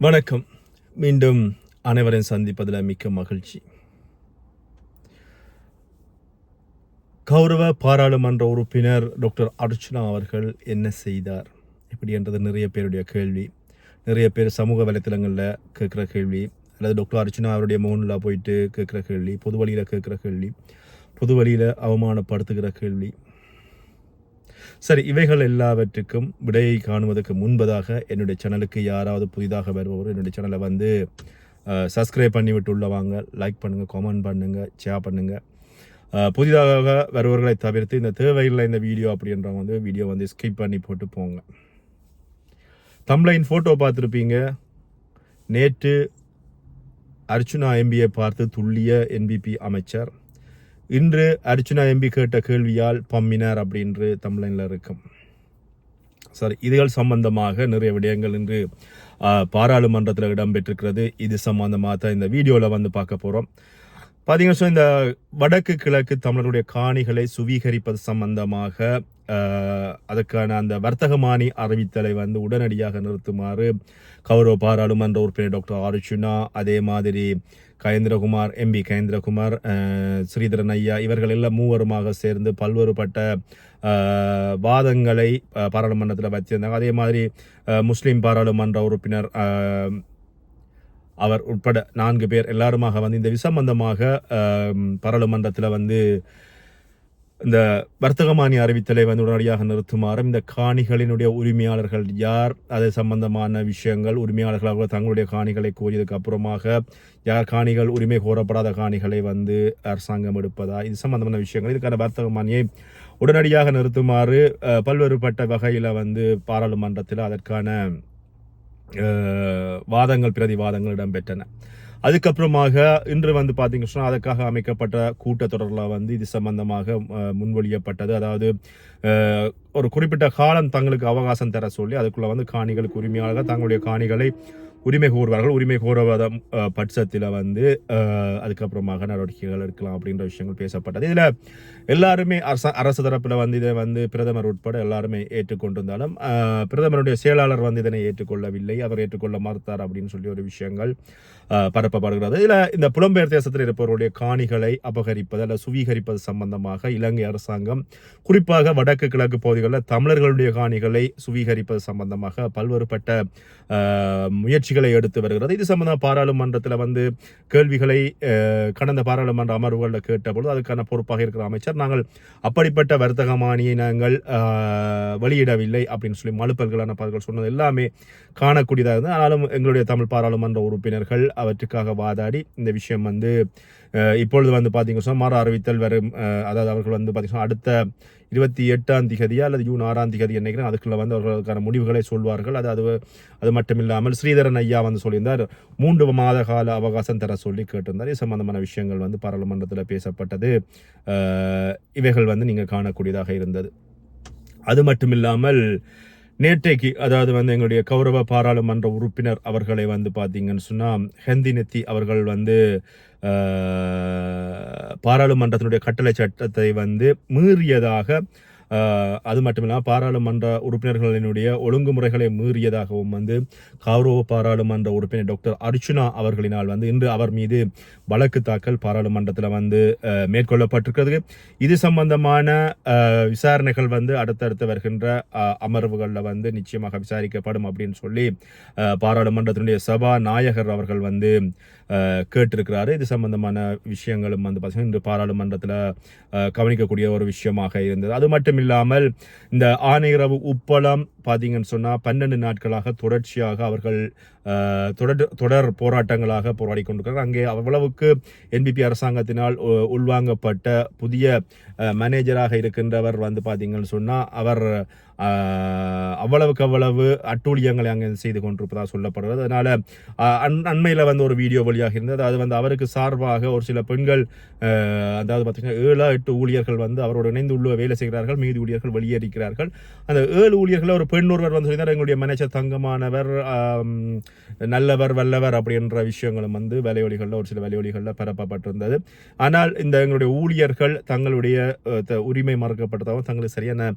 வணக்கம். மீண்டும் அனைவரையும் சந்திப்பதில் மிக்க மகிழ்ச்சி. கௌரவ பாராளுமன்ற உறுப்பினர் டாக்டர் அர்ச்சனா அவர்கள் என்ன செய்தார்? இப்படி என்றது நிறைய பேருடைய கேள்வி. நிறைய பேர் சமூக வலைத்தளங்களில் கேட்குற கேள்வி. அல்லது டாக்டர் அர்ச்சனா அவருடைய மோனில் போயிட்டு கேட்குற கேள்வி. பொது வழியில் கேட்குற கேள்வி. பொது வழியில் அவமானப்படுத்துகிற கேள்வி. சரி இவைகள் எல்லாவற்றுக்கும் விடையை காணுவதற்கு முன்பதாக என்னுடைய சேனலுக்கு யாராவது புதிதாக வருபவர் என்னுடைய சேனலை வந்து சப்ஸ்கிரைப் பண்ணி விட்டு உள்ளவாங்க லைக் பண்ணுங்கள் கமெண்ட் பண்ணுங்கள் ஷேர் பண்ணுங்கள் புதிதாக வருபவர்களை தவிர்த்து இந்த தேவையில்லை இந்த வீடியோ அப்படின்றவங்க வந்து வீடியோ வந்து ஸ்கிப் பண்ணி போட்டு போங்க. தம்ளைன் ஃபோட்டோ பார்த்துருப்பீங்க. நேற்று அர்ச்சுனா எம்பியை பார்த்து துல்லிய என்பிபி அமைச்சர். இன்று அர்ச்சுனா எம்பி கேட்ட கேள்வியால் பம்மினார் அப்படின்று தமிழனில் இருக்கும். சரி இதுகள் சம்பந்தமாக நிறைய விடயங்கள் இன்று பாராளுமன்றத்தில் இடம்பெற்றிருக்கிறது. இது சம்பந்தமாக தான் இந்த வீடியோவில் வந்து பார்க்க போகிறோம் பார்த்தீங்கன்னா சொன்னால் இந்த வடக்கு கிழக்கு தமிழர்களுடைய காணிகளை சுவீகரிப்பது சம்பந்தமாக அதற்கான அந்த வர்த்தகமானி அறிவித்தலை வந்து உடனடியாக நிறுத்துமாறு கௌரவ பாராளுமன்ற உறுப்பினர் டாக்டர் அர்ஜுனா அதே மாதிரி கயேந்திரகுமார் எம்பி கயேந்திரகுமார் ஸ்ரீதரன் ஐயா இவர்கள் எல்லாம் மூவருமாக சேர்ந்து பல்வேறுபட்ட வாதங்களை பாராளுமன்றத்தில் வச்சிருந்தாங்க. அதே மாதிரி முஸ்லீம் பாராளுமன்ற உறுப்பினர் அவர் உட்பட நான்கு பேர் எல்லாருமாக வந்து இந்த விசம்பந்தமாக பாராளுமன்றத்தில் வந்து இந்த வர்த்தகமானி அறிவித்தலை வந்து உடனடியாக நிறுத்துமாறும் இந்த காணிகளினுடைய உரிமையாளர்கள் யார் அது சம்பந்தமான விஷயங்கள் உரிமையாளர்கள் அவர்கள் தங்களுடைய காணிகளை கோரியதுக்கு அப்புறமாக யார் காணிகள் உரிமை கோரப்படாத காணிகளை வந்து அரசாங்கம் எடுப்பதா இது சம்பந்தமான விஷயங்கள். இதுக்கான வர்த்தகமானியை உடனடியாக நிறுத்துமாறு பல்வேறுபட்ட வகையில் வந்து பாராளுமன்றத்தில் அதற்கான வாதங்கள் பிரதிவாதங்கள் இடம்பெற்றன. அதுக்கப்புறமாக இன்று வந்து பார்த்தீங்கன்னா சொன்னால் அதற்காக அமைக்கப்பட்ட கூட்டத்தொடரில் வந்து இது சம்பந்தமாக முன்மொழியப்பட்டது. அதாவது ஒரு குறிப்பிட்ட காலம் தங்களுக்கு அவகாசம் தர சொல்லி அதுக்குள்ளே வந்து காணிகளுக்கு உரிமையாளர்கள் தங்களுடைய காணிகளை உரிமை கோருவார்கள். உரிமை கோருவத பட்சத்தில் வந்து அதுக்கப்புறமாக நடவடிக்கைகள் எடுக்கலாம் அப்படின்ற விஷயங்கள் பேசப்பட்டது. இதில் எல்லாருமே அரச அரசு தரப்பில் வந்து இதை வந்து பிரதமர் உட்பட எல்லாருமே ஏற்றுக்கொண்டிருந்தாலும் பிரதமருடைய செயலாளர் வந்து இதனை ஏற்றுக்கொள்ளவில்லை. அவர் ஏற்றுக்கொள்ள மறுத்தார் அப்படின்னு சொல்லி ஒரு விஷயங்கள் பரப்பப்படுகிறது. இதில் இந்த புலம்பெயர் தேசத்தில் இருப்பவருடைய காணிகளை அபகரிப்பது அல்ல சுவீகரிப்பது சம்பந்தமாக இலங்கை அரசாங்கம் குறிப்பாக வடக்கு கிழக்கு பகுதிகளில் தமிழர்களுடைய காணிகளை சுவீகரிப்பது சம்பந்தமாக பல்வேறுபட்ட முயற்சி முயற்சிகளை எடுத்து வருகிறது. இது சம்பந்தமாக பாராளுமன்றத்தில் வந்து கேள்விகளை கடந்த பாராளுமன்ற அமர்வுகளில் கேட்டபொழுது அதுக்கான பொறுப்பாக இருக்கிற அமைச்சர் நாங்கள் அப்படிப்பட்ட வர்த்தக நாங்கள் வெளியிடவில்லை அப்படின்னு சொல்லி மலுப்பல்களான பார்கள் சொன்னது எல்லாமே காணக்கூடியதாக இருந்தது. ஆனாலும் எங்களுடைய தமிழ் பாராளுமன்ற உறுப்பினர்கள் அவற்றுக்காக வாதாடி இந்த விஷயம் வந்து இப்பொழுது வந்து பார்த்தீங்க சொன்னால் மறு அறிவித்தல் வரும் அதாவது அவர்கள் வந்து பார்த்தீங்கன்னா அடுத்த இருபத்தி எட்டாம் திகதியா அல்லது ஜூன் ஆறாம் திகதி நினைக்கிறேன் அதுக்குள்ள வந்து அவர்களுக்கான முடிவுகளை சொல்வார்கள். அது அது அது மட்டும் இல்லாமல் ஸ்ரீதரன் ஐயா வந்து சொல்லியிருந்தார் மூன்று மாத கால அவகாசம் தர சொல்லி கேட்டிருந்தார். இது சம்பந்தமான விஷயங்கள் வந்து பாராளுமன்றத்தில் பேசப்பட்டது. இவைகள் வந்து நீங்கள் காணக்கூடியதாக இருந்தது. அது மட்டும் இல்லாமல் நேற்றைக்கு அதாவது வந்து எங்களுடைய கௌரவ பாராளுமன்ற உறுப்பினர் அவர்களை வந்து பார்த்தீங்கன்னு சொன்னால் ஹெந்தி நெத்தி அவர்கள் வந்து பாராளுமன்றத்தினுடைய கட்டளை சட்டத்தை வந்து மீறியதாக அது மட்டும் இல்லாமல் பாராளுமன்ற உறுப்பினர்களினுடைய ஒழுங்குமுறைகளை மீறியதாகவும் வந்து கௌரவ பாராளுமன்ற உறுப்பினர் டாக்டர் அர்ச்சுனா அவர்களினால் வந்து இன்று அவர் மீது வழக்கு தாக்கல் பாராளுமன்றத்தில் வந்து மேற்கொள்ளப்பட்டிருக்கிறது. இது சம்பந்தமான விசாரணைகள் வந்து அடுத்தடுத்து வருகின்ற அமர்வுகளில் வந்து நிச்சயமாக விசாரிக்கப்படும் அப்படின்னு சொல்லி பாராளுமன்றத்தினுடைய சபா நாயகர் அவர்கள் வந்து கேட்டிருக்கிறாரு. இது சம்பந்தமான விஷயங்களும் வந்து பார்த்தீங்கன்னா இன்று பாராளுமன்றத்தில் கவனிக்கக்கூடிய ஒரு விஷயமாக இருந்தது. அது மட்டும் இல்லாமல் இந்த ஆணையரவு உப்பளம் பார்த்தீங்கன்னு சொன்னால் பன்னெண்டு நாட்களாக தொடர்ச்சியாக அவர்கள் தொடர் தொடர் போராட்டங்களாக போராடி கொண்டிருக்கிறார் அங்கே அவ்வளவுக்கு என்பிபி அரசாங்கத்தினால் உள்வாங்கப்பட்ட புதிய மேனேஜராக இருக்கின்றவர் வந்து பார்த்தீங்கன்னு சொன்னால் அவர் அவ்வளவுக்கு அவ்வளவு அட்டூழியங்களை அங்கே செய்து கொண்டிருப்பதாக சொல்லப்படுகிறது. அதனால் அன் அண்மையில் வந்து ஒரு வீடியோ வழியாக இருந்தது. அது வந்து அவருக்கு சார்பாக ஒரு சில பெண்கள் அதாவது பார்த்தீங்கன்னா ஏழு எட்டு ஊழியர்கள் வந்து அவரோடு இணைந்து உள்ள வேலை செய்கிறார்கள். மீதி ஊழியர்கள் வெளியேறிக்கிறார்கள். அந்த ஏழு ஊழியர்கள் ஒரு பெண் ஒருவர் வந்து சொல்லியிருந்தார். எங்களுடைய மேனேஜர் தங்கமானவர் நல்லவர் வல்லவர் அப்படின்ற விஷயங்களும் வந்து வலையொலிகளில் ஒரு சில வலையொலிகளில் பரப்பப்பட்டிருந்தது. ஆனால் இந்த எங்களுடைய ஊழியர்கள் தங்களுடைய த- உரிமை மறுக்கப்பட்டதாகவும் தங்களுக்கு சரியான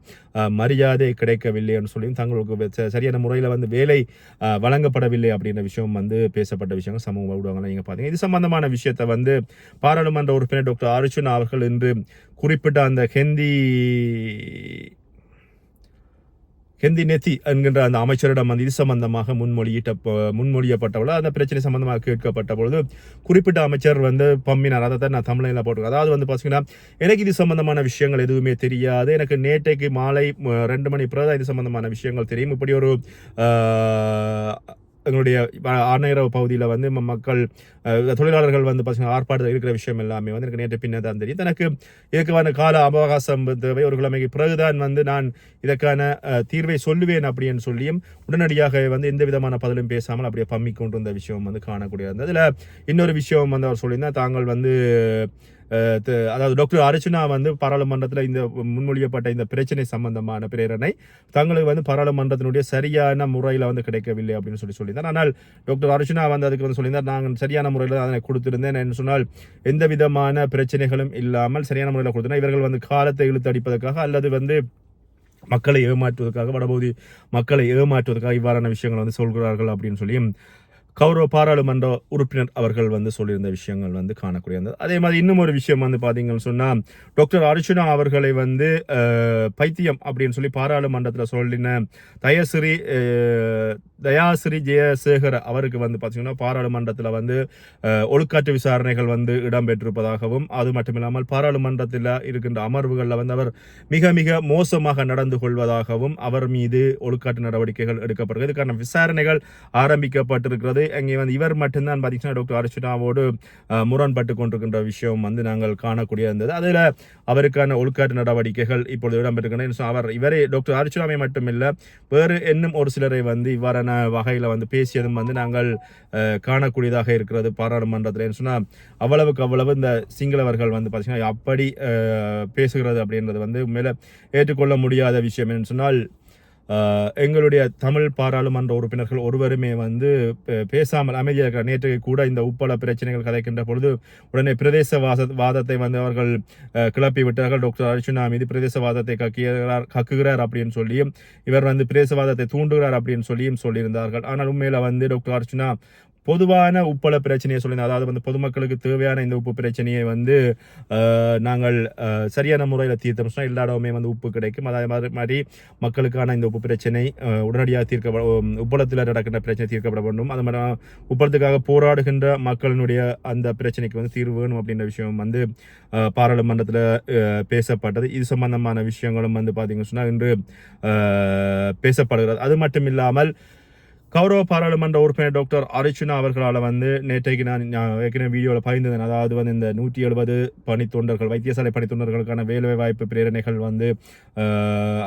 மரியாதை கிடைக்கவில்லைன்னு சொல்லியும் தங்களுக்கு சரியான முறையில் வந்து வேலை வழங்கப்படவில்லை அப்படின்ற விஷயம் வந்து பேசப்பட்ட விஷயங்கள் சமூக ஊடகங்கள் நீங்கள் பார்த்தீங்க. இது சம்பந்தமான விஷயத்தை வந்து பாராளுமன்ற உறுப்பினர் டாக்டர் அர்ஜுன் அவர்கள் இன்று குறிப்பிட்ட அந்த ஹிந்தி ஹிந்தி நெத்தி என்கின்ற அந்த அமைச்சரிடம் வந்து இது சம்பந்தமாக முன்மொழியிட்ட முன்மொழியப்பட்டவளோ அந்த பிரச்சனை சம்பந்தமாக கேட்கப்பட்ட பொழுது குறிப்பிட்ட அமைச்சர் வந்து பம்மினார் அதை தான் நான் தமிழில் போட்டிருக்கேன். அதாவது வந்து பார்த்தீங்கன்னா எனக்கு இது சம்பந்தமான விஷயங்கள் எதுவுமே தெரியாது. எனக்கு நேற்றைக்கு மாலை ரெண்டு மணி பிறகு இது சம்பந்தமான விஷயங்கள் தெரியும். இப்படி ஒரு எங்களுடைய ஆணையரவு பகுதியில் வந்து மக்கள் தொழிலாளர்கள் வந்து பார்த்தீங்கன்னா ஆர்ப்பாட்டத்தில் இருக்கிற விஷயம் எல்லாமே வந்து எனக்கு நேற்று பின்னர் தான் தெரியும். எனக்கு இதுக்கான கால அவகாசம் தேவை. ஒரு கிழமைக்கு பிறகுதான் வந்து நான் இதற்கான தீர்வை சொல்லுவேன் அப்படின்னு சொல்லியும் உடனடியாக வந்து எந்த விதமான பதிலும் பேசாமல் அப்படியே பம்மி கொண்டு வந்த விஷயம் வந்து காணக்கூடியது அதில் இன்னொரு விஷயம் வந்து அவர் சொல்லியிருந்தால் தாங்கள் வந்து அதாவது டாக்டர் அர்ச்சனா வந்து பாராளுமன்றத்தில் இந்த முன்மொழியப்பட்ட இந்த பிரச்சனை சம்பந்தமான பிரேரணை தங்களுக்கு வந்து பாராளுமன்றத்தினுடைய சரியான முறையில் வந்து கிடைக்கவில்லை அப்படின்னு சொல்லி சொல்லியிருந்தார். ஆனால் டாக்டர் அர்ச்சனா வந்து அதுக்கு வந்து சொல்லியிருந்தார் நாங்கள் சரியான முறையில் தான் அதனை கொடுத்திருந்தேன் என்று சொன்னால் எந்த விதமான பிரச்சனைகளும் இல்லாமல் சரியான முறையில் கொடுத்தனர் இவர்கள் வந்து காலத்தை இழுத்து அடிப்பதற்காக அல்லது வந்து மக்களை ஏமாற்றுவதற்காக வடபகுதி மக்களை ஏமாற்றுவதற்காக இவ்வாறான விஷயங்களை வந்து சொல்கிறார்கள் அப்படின்னு சொல்லியும் கௌரவ பாராளுமன்ற உறுப்பினர் அவர்கள் வந்து சொல்லியிருந்த விஷயங்கள் வந்து காணக்கூடியது அதே மாதிரி இன்னும் ஒரு விஷயம் வந்து பார்த்தீங்கன்னு சொன்னால் டாக்டர் அர்ஜுனா அவர்களை வந்து பைத்தியம் அப்படின்னு சொல்லி பாராளுமன்றத்தில் சொல்லின தயசிறி அஹ், தயாஸ்ரீ ஜெயசேகர் அவருக்கு வந்து பார்த்தீங்கன்னா பாராளுமன்றத்தில் வந்து ஒழுக்காற்று விசாரணைகள் வந்து இடம்பெற்றிருப்பதாகவும் அது மட்டும் இல்லாமல் பாராளுமன்றத்தில் இருக்கின்ற அமர்வுகளில் வந்து அவர் மிக மிக மோசமாக நடந்து கொள்வதாகவும் அவர் மீது ஒழுக்காட்டு நடவடிக்கைகள் எடுக்கப்படுகிறது. இதுக்கான விசாரணைகள் ஆரம்பிக்கப்பட்டிருக்கிறது. அங்கே வந்து இவர் மட்டும்தான் பார்த்தீங்கன்னா டாக்டர் அர்ச்சுனாவோடு முரண்பட்டு கொண்டிருக்கின்ற விஷயம் வந்து நாங்கள் காணக்கூடிய இருந்தது. அதில் அவருக்கான ஒழுக்காட்டு நடவடிக்கைகள் இப்பொழுது இடம்பெற்றிருக்கின்றன. அவர் இவரே டாக்டர் அர்ச்சுனாவை மட்டுமில்லை வேறு இன்னும் ஒரு சிலரை வந்து இவ்வாறான வகையில் வந்து பேசியதும் வந்து நாங்கள் காணக்கூடியதாக இருக்கிறது பாராளுமன்றத்தில். சொன்னால் அவ்வளவுக்கு அவ்வளவு இந்த சிங்களவர்கள் வந்து பார்த்தீங்கன்னா அப்படி பேசுகிறது அப்படின்றது வந்து மேலே ஏற்றுக்கொள்ள முடியாத விஷயம். என்று சொன்னால் எங்களுடைய தமிழ் பாராளுமன்ற உறுப்பினர்கள் ஒருவருமே வந்து பே- பேசாமல் அமைதியாக இருக்கிற நேற்று கூட இந்த உப்பள பிரச்சனைகள் கதைக்கின்ற பொழுது உடனே பிரதேசவாச வாதத்தை வந்து அவர்கள் கிளப்பி விட்டார்கள். டாக்டர் அர்ஜுனா மீது பிரதேசவாதத்தை கக்கிறார் கக்குகிறார் அப்படின்னு சொல்லியும் இவர் வந்து பிரதேசவாதத்தை தூண்டுகிறார் அப்படின்னு சொல்லியும் சொல்லியிருந்தார்கள். ஆனால் உண்மையில் வந்து டாக்டர் அர்ஜுனா பொதுவான உப்பள பிரச்சனையை சொல்லியிருந்தோம் அதாவது வந்து பொதுமக்களுக்கு தேவையான இந்த உப்பு பிரச்சனையை வந்து நாங்கள் சரியான முறையில் தீர்த்தோம்னா எல்லா இடமுமே வந்து உப்பு கிடைக்கும். அதே மாதிரி மாதிரி மக்களுக்கான இந்த உப்பு பிரச்சனை உடனடியாக தீர்க்க உப்பளத்தில் நடக்கின்ற பிரச்சனை தீர்க்கப்பட வேண்டும். அது மாதிரி உப்பளத்துக்காக போராடுகின்ற மக்களினுடைய அந்த பிரச்சனைக்கு வந்து தீர்வு வேணும் அப்படின்ற விஷயம் வந்து பாராளுமன்றத்தில் பேசப்பட்டது. இது சம்பந்தமான விஷயங்களும் வந்து பார்த்தீங்கன்னு சொன்னால் இன்று பேசப்படுகிறது. அது மட்டும் இல்லாமல் கௌரவ பாராளுமன்ற உறுப்பினர் டாக்டர் அர்ச்சுனா அவர்களால் வந்து நேற்றைக்கு நான் ஏற்கனவே வீடியோவில் பகிர்ந்தேன் அதாவது வந்து இந்த நூற்றி எழுபது பணித்தொண்டர்கள் வைத்தியசாலை பணித்தொண்டர்களுக்கான வேலை வாய்ப்பு பிரேரணைகள் வந்து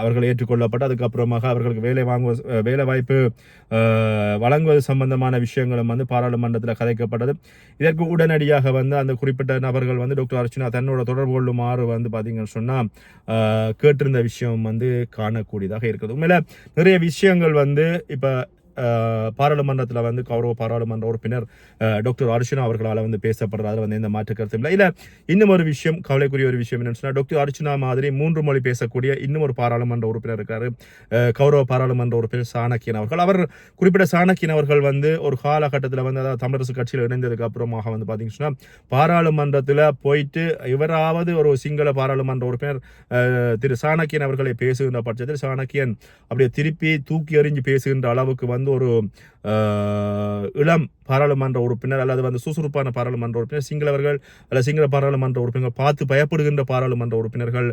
அவர்கள் ஏற்றுக்கொள்ளப்பட்டு அதுக்கப்புறமாக அவர்களுக்கு வேலை வாங்குவ வேலை வாய்ப்பு வழங்குவது சம்பந்தமான விஷயங்களும் வந்து பாராளுமன்றத்தில் கதைக்கப்பட்டது. இதற்கு உடனடியாக வந்து அந்த குறிப்பிட்ட நபர்கள் வந்து டாக்டர் அர்ச்சுனா தன்னோட தொடர்பு கொள்ளுமாறு வந்து பார்த்தீங்கன்னு சொன்னால் கேட்டிருந்த விஷயம் வந்து காணக்கூடியதாக இருக்குது. உண்மையில் நிறைய விஷயங்கள் வந்து இப்போ பாராளுமன்றத்தில் வந்து கௌரவ பாராளுமன்ற உறுப்பினர் டாக்டர் அர்ச்சனா அவர்களால் வந்து பேசப்படுறது வந்து எந்த மாற்று கருத்தும் இல்லை. இல்லை இன்னும் ஒரு விஷயம் கவலைக்குரிய ஒரு விஷயம் என்னன்னு சொன்னால் டாக்டர் அர்ச்சனா மாதிரி மூன்று மொழி பேசக்கூடிய இன்னும் ஒரு பாராளுமன்ற உறுப்பினர் இருக்காரு. கௌரவ பாராளுமன்ற உறுப்பினர் சாணக்கியன் அவர்கள். அவர் குறிப்பிட்ட சாணக்கியன் அவர்கள் வந்து ஒரு காலகட்டத்தில் வந்து அதாவது தமிழரசு கட்சியில் இணைந்ததுக்கு அப்புறமாக வந்து பார்த்தீங்கன்னா சொன்னால் பாராளுமன்றத்தில் போயிட்டு இவராவது ஒரு சிங்கள பாராளுமன்ற உறுப்பினர் திரு சாணக்கியன் அவர்களை பேசுகின்ற பட்சத்தில் சாணக்கியன் அப்படியே திருப்பி தூக்கி எறிஞ்சு பேசுகின்ற அளவுக்கு வந்து வந்து ஒரு இளம் பாராளுமன்ற உறுப்பினர் அல்லது வந்து சுறுசுறுப்பான பாராளுமன்ற உறுப்பினர் சிங்களவர்கள் அல்ல சிங்கள பாராளுமன்ற உறுப்பினர்கள் பார்த்து பயப்படுகின்ற பாராளுமன்ற உறுப்பினர்கள்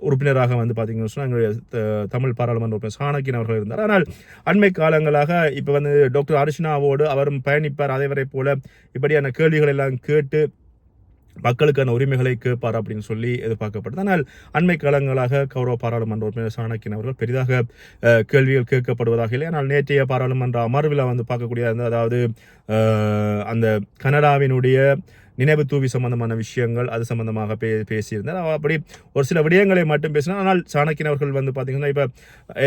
உறுப்பினராக வந்து பார்த்தீங்கன்னு சொன்னால் எங்களுடைய த- தமிழ் பாராளுமன்ற உறுப்பினர் சாணக்கியன் அவர்கள் இருந்தார். ஆனால் அண்மை காலங்களாக இப்போ வந்து டாக்டர் அர்ஷனாவோடு அவரும் பயணிப்பார். அதேவரை போல இப்படியான கேள்விகள் எல்லாம் கேட்டு மக்களுக்கான உரிமைகளை கேட்பார் அப்படின்னு சொல்லி எதிர்பார்க்கப்படுது. ஆனால் அண்மை காலங்களாக கௌரவ பாராளுமன்ற உறுப்பினர் சாணக்கியன் அவர்கள் பெரிதாக கேள்விகள் கேட்கப்படுவதாக இல்லை. ஆனால் நேற்றைய பாராளுமன்ற அமர்வில் வந்து பார்க்கக்கூடிய அந்த அதாவது அந்த கனடாவினுடைய நினைவு தூவி சம்பந்தமான விஷயங்கள் அது சம்பந்தமாக பே பேசியிருந்தார் அவ அப்படி ஒரு சில விடயங்களை மட்டும் பேசினார் ஆனால் சாணக்கியன் அவர்கள் வந்து பார்த்தீங்கன்னா இப்போ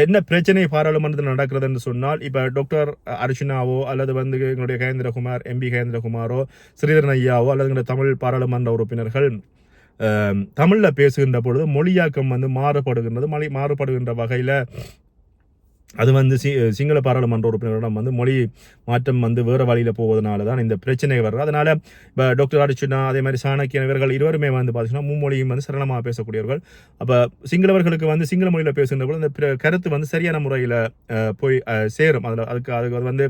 என்ன பிரச்சனை பாராளுமன்றத்தில் நடக்கிறது என்று சொன்னால் இப்போ டாக்டர் அர்ஜுனாவோ அல்லது வந்து எங்களுடைய கேந்திரகுமார் எம்பி கேந்திரகுமாரோ ஸ்ரீதரன் ஐயாவோ அல்லது எங்களுடைய தமிழ் பாராளுமன்ற உறுப்பினர்கள் தமிழில் பேசுகின்ற பொழுது மொழியாக்கம் வந்து மாறுபடுகின்றது. மொழி மாறுபடுகின்ற வகையில் அது வந்து சி சிங்கள பாராளுமன்ற உறுப்பினரிடம் வந்து மொழி மாற்றம் வந்து வேறு வழியில் போவதனால தான் இந்த பிரச்சனை வர்றது. அதனால் இப்போ டாக்டர் அர்ச்சுனா அதே மாதிரி சாணக்கியன் இவர்கள் இருவருமே வந்து பார்த்திங்கன்னா மும்மொழியும் வந்து சரளமாக பேசக்கூடியவர்கள். அப்போ சிங்களவர்களுக்கு வந்து சிங்கள மொழியில் பேசுகின்ற போது அந்த கருத்து வந்து சரியான முறையில் போய் சேரும். அதில் அதுக்கு அதுக்கு வந்து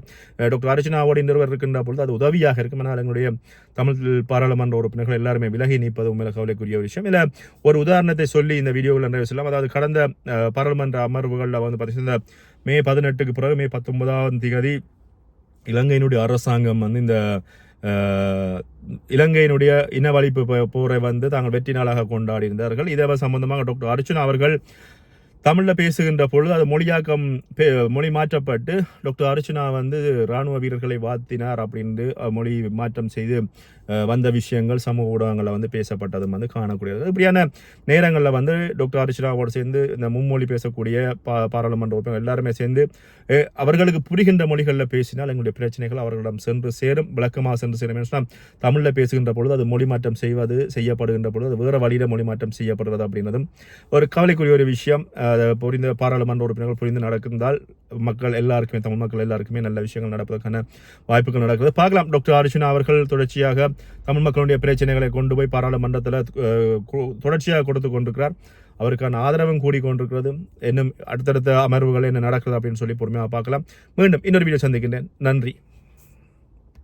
டாக்டர் அர்ச்சுனாவோட நிறுவர் இருக்கின்ற பொழுது அது உதவியாக இருக்கும். ஆனால் எங்களுடைய தமிழ் பாராளுமன்ற உறுப்பினர்கள் எல்லாருமே விலகி நீப்பது உண்மையில கவலைக்குரிய ஒரு விஷயம். இல்லை ஒரு உதாரணத்தை சொல்லி இந்த வீடியோவில் நிறைய சொல்லலாம் அதாவது கடந்த பாராளுமன்ற அமர்வுகளில் வந்து பார்த்தீங்கன்னா மே பதினெட்டுக்கு பிறகு மே பத்தொன்பதாம் தேதி இலங்கையினுடைய அரசாங்கம் வந்து இந்த இலங்கையினுடைய இனவழிப்பு போரை வந்து தாங்கள் வெற்றி நாளாக கொண்டாடி இருந்தார்கள் இதை சம்பந்தமாக டாக்டர் அர்ச்சுனா அவர்கள் தமிழில் பேசுகின்ற பொழுது அது மொழியாக்கம் பே- மொழி மாற்றப்பட்டு டாக்டர் அர்ச்சனா வந்து இராணுவ வீரர்களை வாத்தினார் அப்படின்னு மொழி மாற்றம் செய்து வந்த விஷயங்கள் சமூக ஊடகங்களில் வந்து பேசப்பட்டதும் வந்து காணக்கூடியது. இப்படியான நேரங்களில் வந்து டாக்டர் அர்ச்சனாவோடு சேர்ந்து இந்த மும்மொழி பேசக்கூடிய பா பாராளுமன்ற உறுப்பினர் எல்லாருமே சேர்ந்து அவர்களுக்கு புரிகின்ற மொழிகளில் பேசினால் எங்களுடைய பிரச்சனைகள் அவர்களிடம் சென்று சேரும் விளக்கமாக சென்று சேரும். ஏன்னு தமிழில் பேசுகின்ற பொழுது அது மொழி மாற்றம் செய்வது செய்யப்படுகின்ற பொழுது அது வேறு வழியில் மொழி மாற்றம் செய்யப்படுறது அப்படின்றதும் ஒரு கவலைக்குரிய ஒரு விஷயம். அதை புரிந்து பாராளுமன்ற உறுப்பினர்கள் புரிந்து நடந்தால் மக்கள் எல்லாருக்குமே தமிழ் மக்கள் எல்லாருக்குமே நல்ல விஷயங்கள் நடப்பதற்கான வாய்ப்புகள் நடக்குது. பார்க்கலாம் டாக்டர் அர்ஜுனா அவர்கள் தொடர்ச்சியாக தமிழ் மக்களுடைய பிரச்சனைகளை கொண்டு போய் பாராளுமன்றத்தில் தொடர்ச்சியாக கொடுத்து கொண்டிருக்கிறார். அவருக்கான ஆதரவும் கூடி கொண்டிருக்கிறது. இன்னும் அடுத்தடுத்த அமர்வுகள் என்ன நடக்குது அப்படின்னு சொல்லி பொறுமையாக பார்க்கலாம். மீண்டும் இன்னொரு வீடியோ சந்திக்கின்றேன். நன்றி.